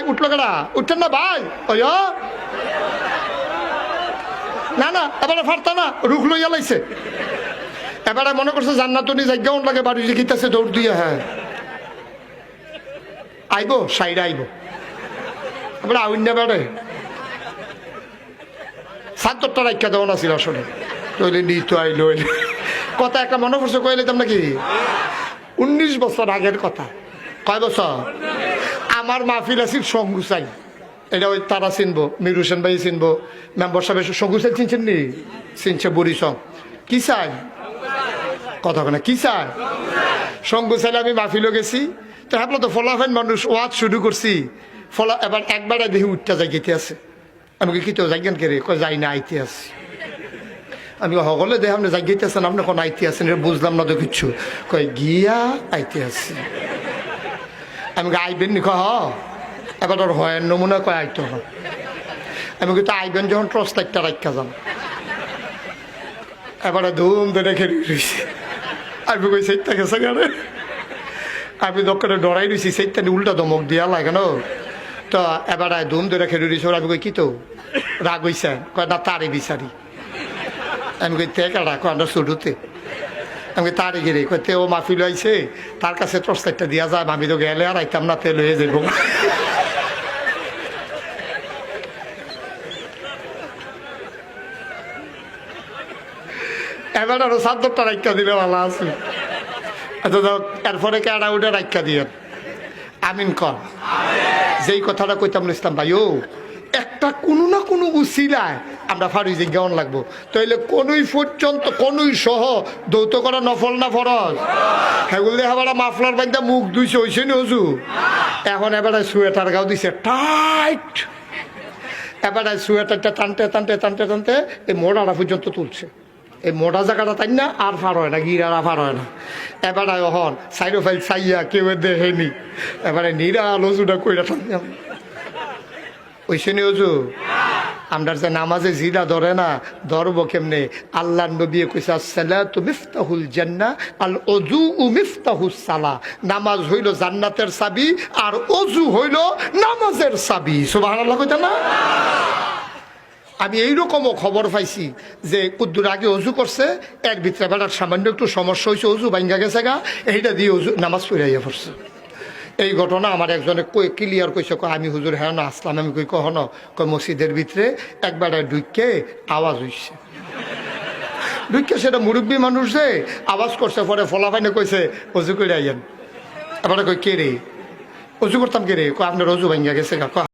উঠল কেডা? উঠছেন না ভাই? ওই না না, এবারে ফারতা না, রুখ লইয়া লাইছে। এবারে মনে করছে জান্নাতনি জায়গাও লাগে বাড়ি জিকিতেছে দৌড় দিয়ে হ্যাঁ। আইব, সাইডে আইব। এবারে আউন না বেড়ে সাতটা রাখা দেওয়া না ছিল আসলে। কইলে নি তো আইলো। কথা একটা মনে পড়ছে কইলে তোমরা কি উনিশ বছর আগের কথা। কয় বছর? আমার মাহফিল আছিল সঙ্গুসাই এটা ওই তারা চিনবো, মির হোসেন ভাই চিনবো, মেম্বার সাহেব সঙ্গুসাই চিনছেন নি? চিনছে বুড়ি সং। কি চাই? কথা না, কি চাই? সঙ্গুসাইলে আমি মাহফিলও গেছি। তো ভাবলো তো ফলাফেন মানুষ ওয়াজ শুরু করছি। ফলা এবার একবারে দেখি উঠতে যাই গেতে আছে। আমি কি তো যাইগেন কে রে? কয়, যাই না, আইতে আছি। আমি সকলে দেখে আপনি যাই গেতে আছেন, আপনি কোন আইতে আছেন? বুঝলাম না তো কিচ্ছু। কয়, গিয়া আইতে আছি। আমি আইবেন নি কয় হ এবার ওর হয় নমুনা কয় আইতে আমি কিন্তু আইবেন যখন ট্রস একটা রাখা যান এবারে ধুম ধরে খেয়ে রয়েছে আমি কই সেইটা গেছে গানে আমি দক্ষিণে ডরাই রয়েছি সেইটা উল্টা দমক দিয়া লাগে না। তো এবারে ধুম ধরে খেয়ে রয়েছে আমি কই কি তো? রাগ হইছে। কয় না তারে বিচারি। আমি কই তে কাটা কয় আমরা শুরুতে আমি তারে গেলে কয় ও মাফি লইছে তার কাছে টর্চলাইটটা দিয়া যায় আমি তো গেলে আর আইতাম না তেল হয়ে যাব এবার আরও সাতটা রাখা দিলে ভালো আছে। আচ্ছা যাও, এরপরে কেডা উঠে রাখা দিয়ে আমিন কর। যেই কথাটা কইতাম ইসলাম ভাই ও একটা কোনো না কোনো উচিলায় আমরা যে জ্ঞান লাগবো। তাইলে কোনই পর্যন্ত, কোনই সহ দৌত করা নফল না ফরজ? হেগুল দিয়ে আবার মাফলার বাইন্দা মুখ দুইছে হইছে নি হজু? এখন এবারে সোয়েটার গাও দিছে, টাইট। এবারে সোয়েটারটা টানতে টানতে টানতে টানতে এই মোড়াটা পর্যন্ত তুলছে। এই মোটা জায়গাটা তাই না, আর ফার হয় না, গিরার আর ফার হয় না। এবারে অহন সাইডো ফাইল চাইয়া কেউ দেখেনি এবারে নিরা লজুটা কইরা টানলাম ওই শুনি আমরা যে নামাজে জিরা ধরে না, ধরব কেমনে? আল্লাহ নবী আসসালাতু মিফতাহুল জান্নাহ আল অজু উ মিফতাহুস সালা। নামাজ হইল জান্নাতের চাবি আর অজু হইল নামাজের চাবি। কইতা না? আমি এইরকমও খবর পাইছি যে কুদ্দুর আগে অজু করছে, এর ভিতরে বেড়ার সামান্য একটু সমস্যা হয়েছে অজু ভাঙ্গা গেছে গা, এইটা দিয়ে অজু নামাজ পড়াইয়া পড়ছে। এই ঘটনা আমার একজনে কই ক্লিয়ার কইছে কয়, আমি হুজুর হ্যাঁ না আসলাম। আমি কই, কহন? কয়, মসজিদের ভিতরে একবারে ঢুককে আওয়াজ হইছে। ঢুককে সেটা মুরব্বী মানুষ যে আওয়াজ করছে, পরে ফলাফাইনে কইছে, অজু করে আইয়েন। এবারে কই কে রে? অজু করতাম কে রে? কয়, আপনার অজু ভাঙিয়া গেছে কয়